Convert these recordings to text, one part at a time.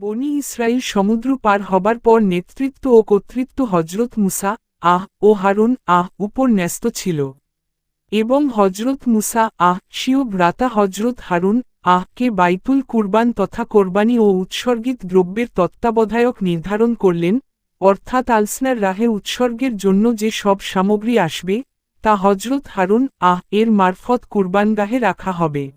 বনি ইসরাইল সমুদ্র পার হবার পর নেতৃত্ব ও কর্তৃত্ব হজরত মুসা, আহ, ও হারুন, আহ, উপর ন্যস্ত ছিল। এবং হজরত মুসা, আহ, শিও ভ্রাতা হজরত হারুন আহকে বাইতুল কুরবান তথা কোরবানি ও উৎসর্গিত দ্রব্যের তত্ত্বাবধায়ক নির্ধারণ করলেন, অর্থাৎ আলসনার রাহে উৎসর্গের জন্য যে সব সামগ্রী আসবে, তা হজরত হারুন, আহ, এর মারফত কুরবানগাহে রাখা হবে।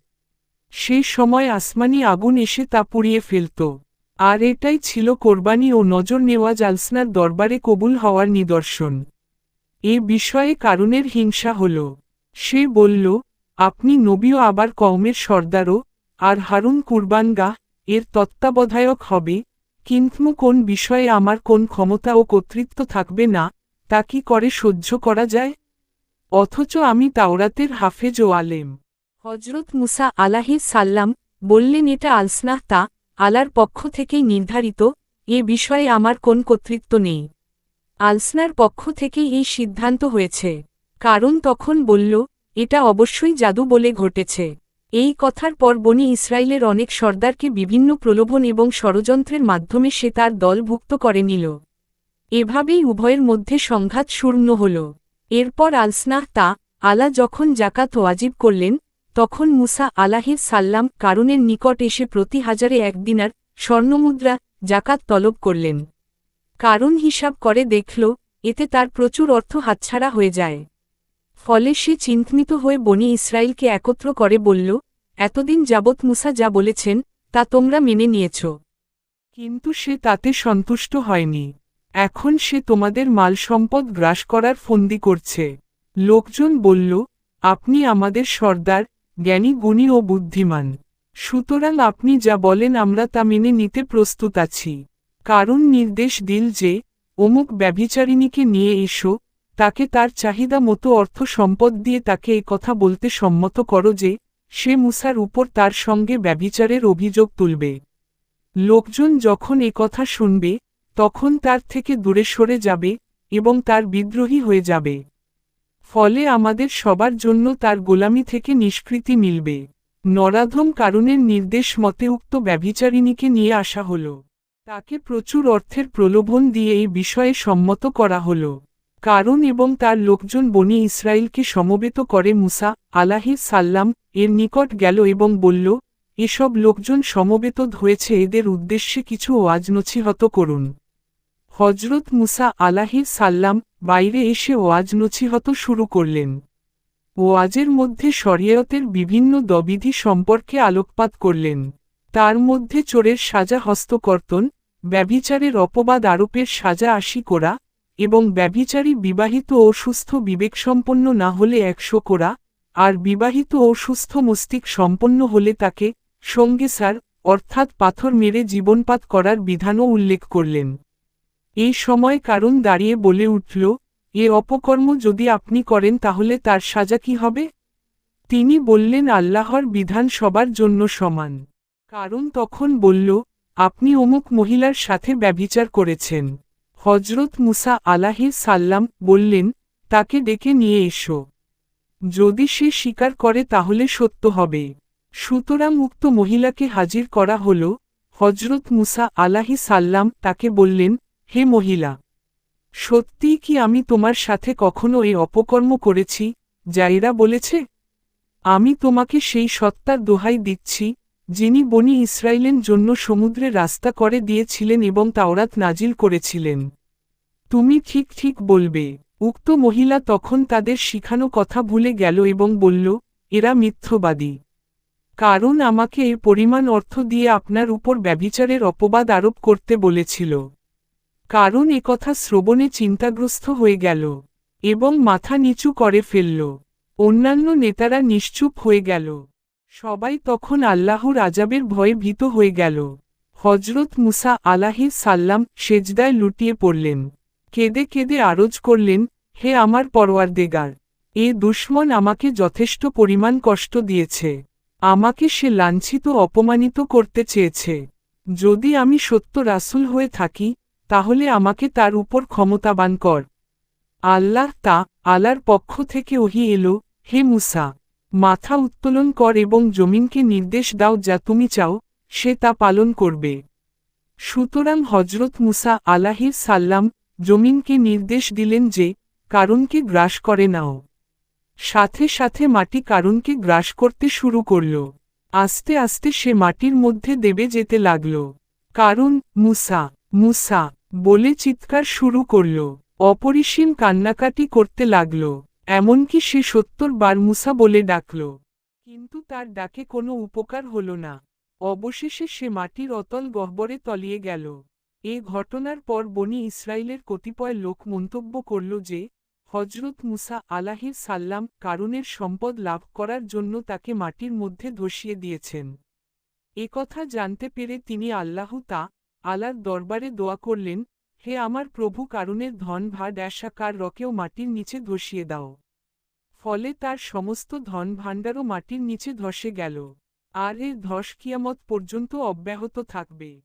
সেই সময় আসমানি আগুন এসে তা পুড়িয়ে ফেলত। আর এটাই ছিল কোরবানি ও নজর নেওয়াজ আলসনার দরবারে কবুল হওয়ার নিদর্শন। এ বিষয়ে কারণের হিংসা হল। সে বলল, আপনি নবীও আবার কওমের সর্দারও, আর হারুন কুরবানগাহ, এর তত্ত্বাবধায়ক হবে, কিন্তু কোন বিষয়ে আমার কোন ক্ষমতা ও কর্তৃত্ব থাকবে না, তা কি করে সহ্য করা যায়? অথচ আমি তাওরাতের হাফেজ ও আলেম। হজরত মুসা আলাহি সাল্লাম বললেন, এটা আলসনাহ তা আলার পক্ষ থেকেই নির্ধারিত, এ বিষয়ে আমার কোন কর্তৃত্ব নেই। আলসনার পক্ষ থেকেই এই সিদ্ধান্ত হয়েছে। কারণ তখন বলল, এটা অবশ্যই জাদু বলে ঘটেছে। এই কথার পর বনি ইসরায়েলের অনেক সর্দারকে বিভিন্ন প্রলোভন এবং ষড়যন্ত্রের মাধ্যমে সে তার দলভুক্ত করে নিল। এভাবেই উভয়ের মধ্যে সংঘাত শূন্য হল। এরপর আলসনাহ তা, আলা যখন জাকাত ওয়াজিব করলেন তখন মুসা আলাহির সাল্লাম কারণের নিকট এসে প্রতি হাজারে একদিনার স্বর্ণমুদ্রা, জাকাত তলব করলেন। কারণ হিসাব করে দেখল, এতে তার প্রচুর অর্থ হাতছাড়া হয়ে যায়। ফলে সে চিন্তিত হয়ে বনি ইসরায়েলকে একত্র করে বলল, এতদিন যাবৎ মুসা যা বলেছেন, তা তোমরা মেনে নিয়েছ। কিন্তু সে তাতে সন্তুষ্ট হয়নি। এখন সে তোমাদের মাল সম্পদ গ্রাস করার ফন্দি করছে। লোকজন বলল, আপনি আমাদের সর্দার জ্ঞানী, গুণী ও বুদ্ধিমান। সুতরাং আপনি যা বলেন আমরা তা মেনে নিতে প্রস্তুত আছি। কারণ নির্দেশ দিল যে, অমুক ব্যভিচারিণীকে নিয়ে এসো, তাকে তার চাহিদা মতো অর্থ সম্পদ দিয়ে তাকে এ কথা বলতে সম্মত করো যে, সে মুসার উপর তার সঙ্গে ব্যভিচারের অভিযোগ তুলবে। লোকজন যখন এ কথা শুনবে, তখন তার থেকে দূরে সরে যাবে এবং তার বিদ্রোহী হয়ে যাবে। ফলে আমাদের সবার জন্য তার গোলামি থেকে নিষ্কৃতি মিলবে। নরাধম কারণের নির্দেশ মতে উক্ত ব্যভিচারিণীকে নিয়ে আসা হল। তাকে প্রচুর অর্থের প্রলোভন দিয়ে এই বিষয়ে সম্মত করা হল। কারণ এবং তার লোকজন বনি ইসরায়েলকে সমবেত করে মুসা আলাহি সাল্লাম এর নিকট গেল এবং বলল, এসব লোকজন সমবেত হয়েছে, এদের উদ্দেশ্যে কিছু ওয়াজ নছিহত করুন। হজরত মুসা আলাহি সাল্লাম বাইরে এসে ওয়াজ নছিহত শুরু করলেন। ওয়াজের মধ্যে শরিয়তের বিভিন্ন দবিধি সম্পর্কে আলোকপাত করলেন। তার মধ্যে চোরের সাজা হস্তকর্তন, ব্যভিচারের অপবাদ আরোপের সাজা আশি করা এবং ব্যভিচারী বিবাহিত ও সুস্থ বিবেকসম্পন্ন না হলে একশো করা আর বিবাহিত ও সুস্থ মস্তিক সম্পন্ন হলে তাকে সঙ্গেসার অর্থাৎ পাথর মেরে জীবনপাত করার বিধানও উল্লেখ করলেন। এই সময় কারণ দাঁড়িয়ে বলে উঠল, এ অপকর্ম যদি আপনি করেন তাহলে তার সাজা কি হবে? তিনি বললেন, আল্লাহর বিধান সবার জন্য সমান। কারণ তখন বলল, আপনি অমুক মহিলার সাথে ব্যভিচার করেছেন। হজরত মুসা আলাহি সাল্লাম বললেন, তাকে ডেকে নিয়ে এসো। যদি সে স্বীকার করে তাহলে সত্য হবে। সুতরাং উক্ত মহিলাকে হাজির করা হল। হজরত মুসা আলাহি সাল্লাম তাকে বললেন হে মহিলা, সত্যিই কি আমি তোমার সাথে কখনো এই অপকর্ম করেছি যা এরা বলেছে? আমি তোমাকে সেই সত্তার দোহাই দিচ্ছি, যিনি বনি ইসরায়েলের জন্য সমুদ্রে রাস্তা করে দিয়েছিলেন এবং তাওরাত নাজিল করেছিলেন। তুমি ঠিক ঠিক বলবে। উক্ত মহিলা তখন তাদের শিখানো কথা ভুলে গেল এবং বলল, এরা মিথ্যবাদী। কারণ আমাকে এর পরিমাণ অর্থ দিয়ে আপনার উপর ব্যভিচারের অপবাদ আরোপ করতে বলেছিল। কারণ কথা শ্রবণে চিন্তাগ্রস্ত হয়ে গেল এবং মাথা নিচু করে ফেলল। অন্যান্য নেতারা নিশ্চুপ হয়ে গেল। সবাই তখন আল্লাহর আজাবের ভয়ে ভীত হয়ে গেল। হজরত মুসা আলাহি সাল্লাম সেজদায় লুটিয়ে পড়লেন। কেঁদে কেঁদে আরজ করলেন, হে আমার পরওয়ারদেগার, এ দুশ্মন আমাকে যথেষ্ট পরিমাণ কষ্ট দিয়েছে। আমাকে সে লাঞ্ছিত, অপমানিত করতে চেয়েছে। যদি আমি সত্য রাসুল হয়ে থাকি তাহলে আমাকে তার উপর ক্ষমতাবান কর। আল্লাহ তা আলার পক্ষ থেকে ওহি এলো, হে মুসা, মাথা উত্তোলন কর এবং জমিনকে নির্দেশ দাও যা তুমি চাও, সে তা পালন করবে। সুতরাং হজরত মুসা আলাহির সাল্লাম জমিনকে নির্দেশ দিলেন যে, কারণকে গ্রাস করে নাও। সাথে সাথে মাটি কারণকে গ্রাস করতে শুরু করল। আস্তে আস্তে সে মাটির মধ্যে দেবে যেতে লাগল। কারণ, মুসা মুসা বলে চিৎকার শুরু করল। অপরিসীম কান্নাকাটি করতে লাগল। এমনকি সে সত্তর বার মুসা বলে ডাকল। কিন্তু তার ডাকে কোনো উপকার হল না। অবশেষে সে মাটির অতল গহ্বরে তলিয়ে গেল। এ ঘটনার পর বনি ইসরায়েলের কতিপয় লোক মন্তব্য করল যে হজরত মুসা আলাহির সাল্লাম কারুনের সম্পদ লাভ করার জন্য তাকে মাটির মধ্যে ধসিয়ে দিয়েছেন। কথা জানতে পেরে তিনি আল্লাহ তা আলার দরবারে দোয়া করলেন, হে আমার প্রভু কারুণের ধন ভাড ড্যাশাকার রকেও মাটির নিচে ধসিয়ে দাও। ফলে তার সমস্ত ধন ভাণ্ডারও মাটির নিচে ধসে গেল। আর এর ধস কিয়ামত পর্যন্ত অব্যাহত থাকবে।